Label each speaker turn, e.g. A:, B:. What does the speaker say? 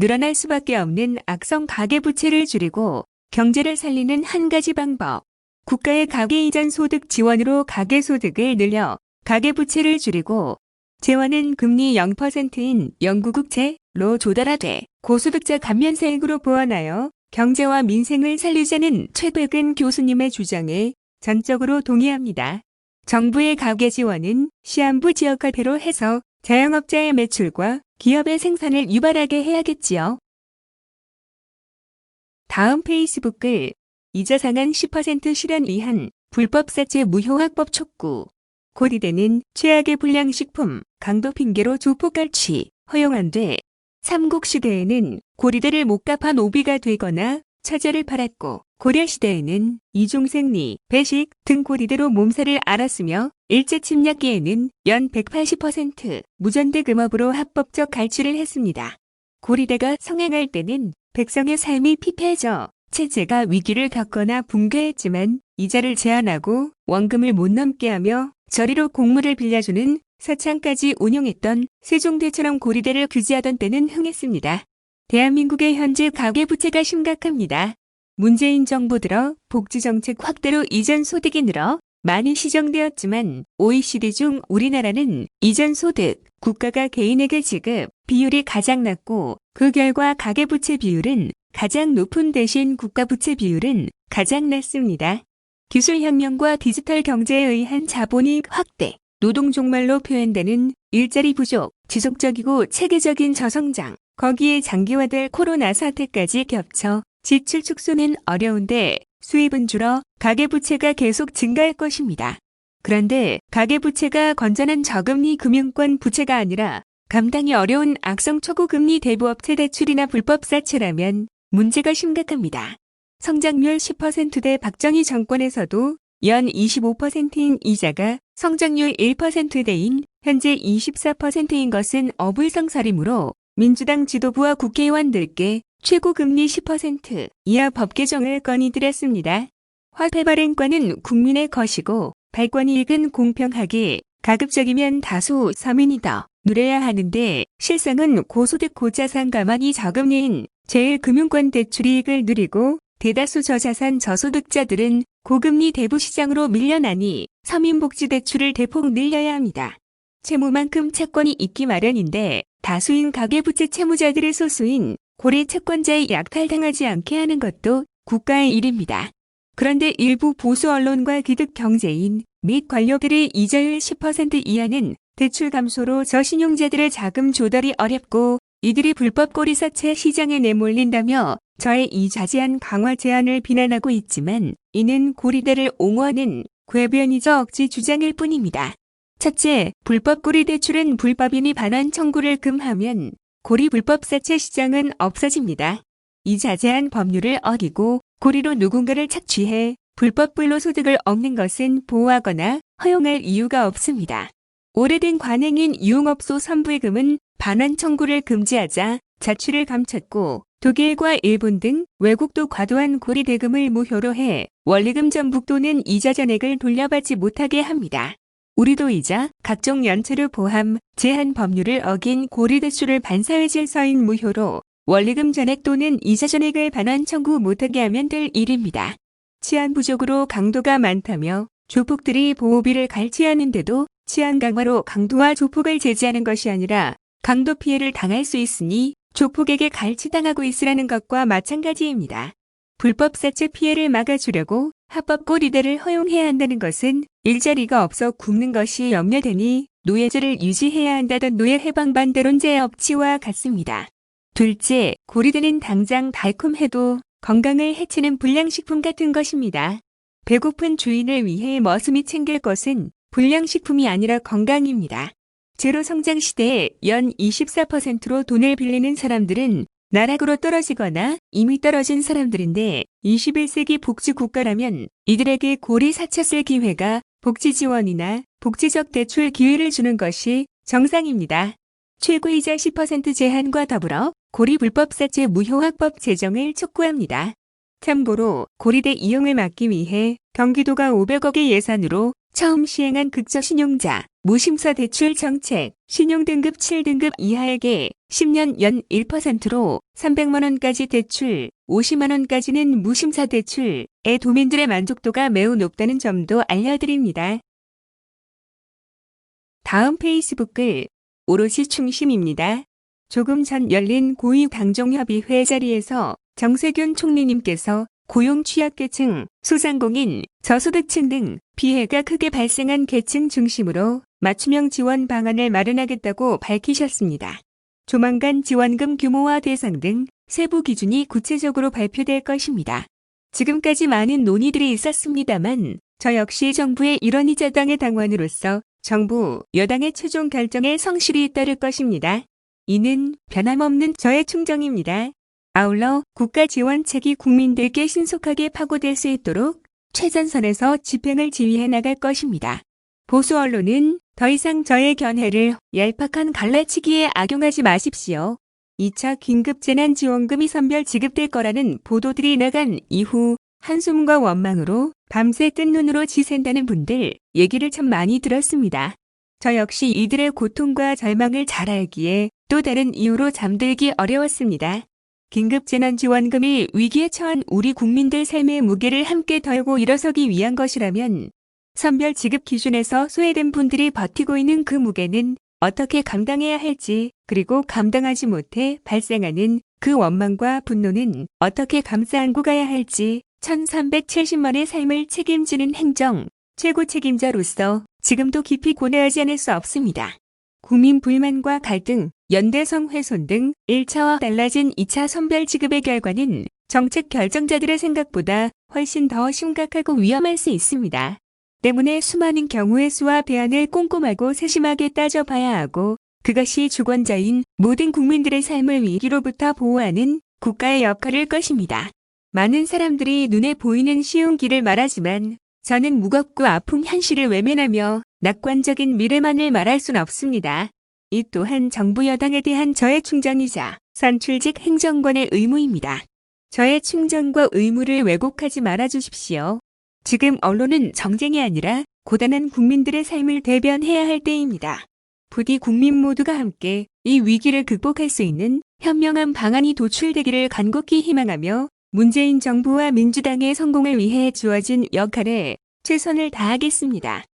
A: 늘어날 수밖에 없는 악성 가계부채를 줄이고 경제를 살리는 한 가지 방법. 국가의 가계이전 소득 지원으로 가계소득을 늘려 가계부채를 줄이고 재원은 금리 0%인 영구국채로 조달하되 고소득자 감면세액으로 보완하여 경제와 민생을 살리자는 최백은 교수님의 주장에 전적으로 동의합니다. 정부의 가계 지원은 시한부 지역화대로 해서 자영업자의 매출과 기업의 생산을 유발하게 해야겠지요. 다음 페이스북 글. 이자 상한 10% 실현 위한 불법 사채 무효화법 촉구. 고리대는 최악의 불량식품 강도 핑계로 조폭갈취 허용한데 삼국시대에는 고리대를 못 갚아 노비가 되거나 처자를 팔았고 고려시대에는 이중생리, 배식 등 고리대로 몸살을 앓았으며 일제 침략기에는 연 180% 무전대 금업으로 합법적 갈취를 했습니다. 고리대가 성행할 때는 백성의 삶이 피폐해져 체제가 위기를 겪거나 붕괴했지만 이자를 제한하고 원금을 못 넘게 하며 저리로 공물을 빌려주는 서창까지 운영했던 세종대처럼 고리대를 규제하던 때는 흥했습니다. 대한민국의 현재 가계부채가 심각합니다. 문재인 정부 들어 복지정책 확대로 이전 소득이 늘어 많이 시정되었지만 OECD 중 우리나라는 이전 소득, 국가가 개인에게 지급 비율이 가장 낮고 그 결과 가계부채 비율은 가장 높은 대신 국가부채 비율은 가장 낮습니다. 기술혁명과 디지털 경제에 의한 자본이익 확대, 노동 종말로 표현되는 일자리 부족, 지속적이고 체계적인 저성장, 거기에 장기화될 코로나 사태까지 겹쳐 지출 축소는 어려운데 수입은 줄어 가계부채가 계속 증가할 것입니다. 그런데 가계부채가 건전한 저금리 금융권 부채가 아니라 감당이 어려운 악성 초고금리 대부업체 대출이나 불법 사채라면 문제가 심각합니다. 성장률 10%대 박정희 정권에서도 연 25%인 이자가 성장률 1%대인 현재 24%인 것은 어불성설이므로 민주당 지도부와 국회의원들께 최고금리 10% 이하 법 개정을 건의드렸습니다. 화폐 발행권은 국민의 것이고 발권이 익은 공평하게 가급적이면 다수 서민이 더 누려야 하는데 실상은 고소득 고자산 가만히 저금리인 제일금융권 대출이익을 누리고 대다수 저자산 저소득자들은 고금리 대부시장으로 밀려나니 서민복지 대출을 대폭 늘려야 합니다. 채무만큼 채권이 있기 마련인데 다수인 가계부채 채무자들의 소수인 고래 채권자의 약탈당하지 않게 하는 것도 국가의 일입니다. 그런데 일부 보수 언론과 기득 경제인 및 관료들의 이자율 10% 이하는 대출 감소로 저신용자들의 자금 조달이 어렵고 이들이 불법 꼬리사채 시장에 내몰린다며 저의 이 자제한 강화 제안을 비난하고 있지만 이는 고리대를 옹호하는 궤변이자 억지 주장일 뿐입니다. 첫째, 불법 고리 대출은 불법이니 반환 청구를 금하면 고리 불법 사채 시장은 없어집니다. 이 자제한 법률을 어기고 고리로 누군가를 착취해 불법 불로 소득을 얻는 것은 보호하거나 허용할 이유가 없습니다. 오래된 관행인 유흥업소 선부의금은 반환 청구를 금지하자 자취를 감췄고 독일과 일본 등 외국도 과도한 고리 대금을 무효로 해 원리금 전북 또는 이자 전액을 돌려받지 못하게 합니다. 우리도 이자, 각종 연체를 포함 제한 법률을 어긴 고리 대출을 반사회 질서인 무효로 원리금 전액 또는 이자 전액을 반환 청구 못하게 하면 될 일입니다. 치안 부족으로 강도가 많다며 조폭들이 보호비를 갈취하는데도 치안 강화로 강도와 조폭을 제지하는 것이 아니라 강도 피해를 당할 수 있으니 조폭에게 갈취당하고 있으라는 것과 마찬가지입니다. 불법 사채 피해를 막아주려고 합법 꼬리대를 허용해야 한다는 것은 일자리가 없어 굶는 것이 염려되니 노예제를 유지해야 한다던 노예 해방 반대론제의 업치와 같습니다. 둘째, 고리대는 당장 달콤해도 건강을 해치는 불량식품 같은 것입니다. 배고픈 주인을 위해 머슴이 챙길 것은 불량식품이 아니라 건강입니다. 제로 성장 시대에 연 24%로 돈을 빌리는 사람들은 나락으로 떨어지거나 이미 떨어진 사람들인데 21세기 복지 국가라면 이들에게 고리 사채 기회가 복지 지원이나 복지적 대출 기회를 주는 것이 정상입니다. 최고이자 10% 제한과 더불어 고리 불법 사채 무효화법 제정을 촉구합니다. 참고로 고리대 이용을 막기 위해 경기도가 500억의 예산으로 처음 시행한 극저신용자 무심사 대출 정책, 신용등급 7등급 이하에게 10년 연 1%로 300만원까지 대출, 50만원까지는 무심사 대출에 도민들의 만족도가 매우 높다는 점도 알려드립니다. 다음 페이스북글 오롯이 충심입니다. 조금 전 열린 고위당종협의회 자리에서 정세균 총리님께서 고용 취약계층, 소상공인, 저소득층 등 피해가 크게 발생한 계층 중심으로 맞춤형 지원 방안을 마련하겠다고 밝히셨습니다. 조만간 지원금 규모와 대상 등 세부 기준이 구체적으로 발표될 것입니다. 지금까지 많은 논의들이 있었습니다만 저 역시 정부의 일원이자 당의 당원으로서 정부, 여당의 최종 결정에 성실히 따를 것입니다. 이는 변함없는 저의 충정입니다. 아울러 국가 지원책이 국민들께 신속하게 파고들 수 있도록 최전선에서 집행을 지휘해 나갈 것입니다. 보수 언론은 더 이상 저의 견해를 얄팍한 갈라치기에 악용하지 마십시오. 2차 긴급재난지원금이 선별 지급될 거라는 보도들이 나간 이후 한숨과 원망으로 밤새 뜬 눈으로 지샌다는 분들 얘기를 참 많이 들었습니다. 저 역시 이들의 고통과 절망을 잘 알기에 또 다른 이유로 잠들기 어려웠습니다. 긴급재난지원금이 위기에 처한 우리 국민들 삶의 무게를 함께 덜고 일어서기 위한 것이라면 선별 지급 기준에서 소외된 분들이 버티고 있는 그 무게는 어떻게 감당해야 할지 그리고 감당하지 못해 발생하는 그 원망과 분노는 어떻게 감싸 안고 가야 할지 1370만의 삶을 책임지는 행정 최고 책임자로서 지금도 깊이 고뇌하지 않을 수 없습니다. 국민 불만과 갈등, 연대성 훼손 등 1차와 달라진 2차 선별 지급의 결과는 정책 결정자들의 생각보다 훨씬 더 심각하고 위험할 수 있습니다. 때문에 수많은 경우의 수와 대안을 꼼꼼하고 세심하게 따져봐야 하고 그것이 주권자인 모든 국민들의 삶을 위기로부터 보호하는 국가의 역할일 것입니다. 많은 사람들이 눈에 보이는 쉬운 길을 말하지만 저는 무겁고 아픈 현실을 외면하며 낙관적인 미래만을 말할 순 없습니다. 이 또한 정부 여당에 대한 저의 충정이자 선출직 행정관의 의무입니다. 저의 충정과 의무를 왜곡하지 말아 주십시오. 지금 언론은 정쟁이 아니라 고단한 국민들의 삶을 대변해야 할 때입니다. 부디 국민 모두가 함께 이 위기를 극복할 수 있는 현명한 방안이 도출되기를 간곡히 희망하며 문재인 정부와 민주당의 성공을 위해 주어진 역할에 최선을 다하겠습니다.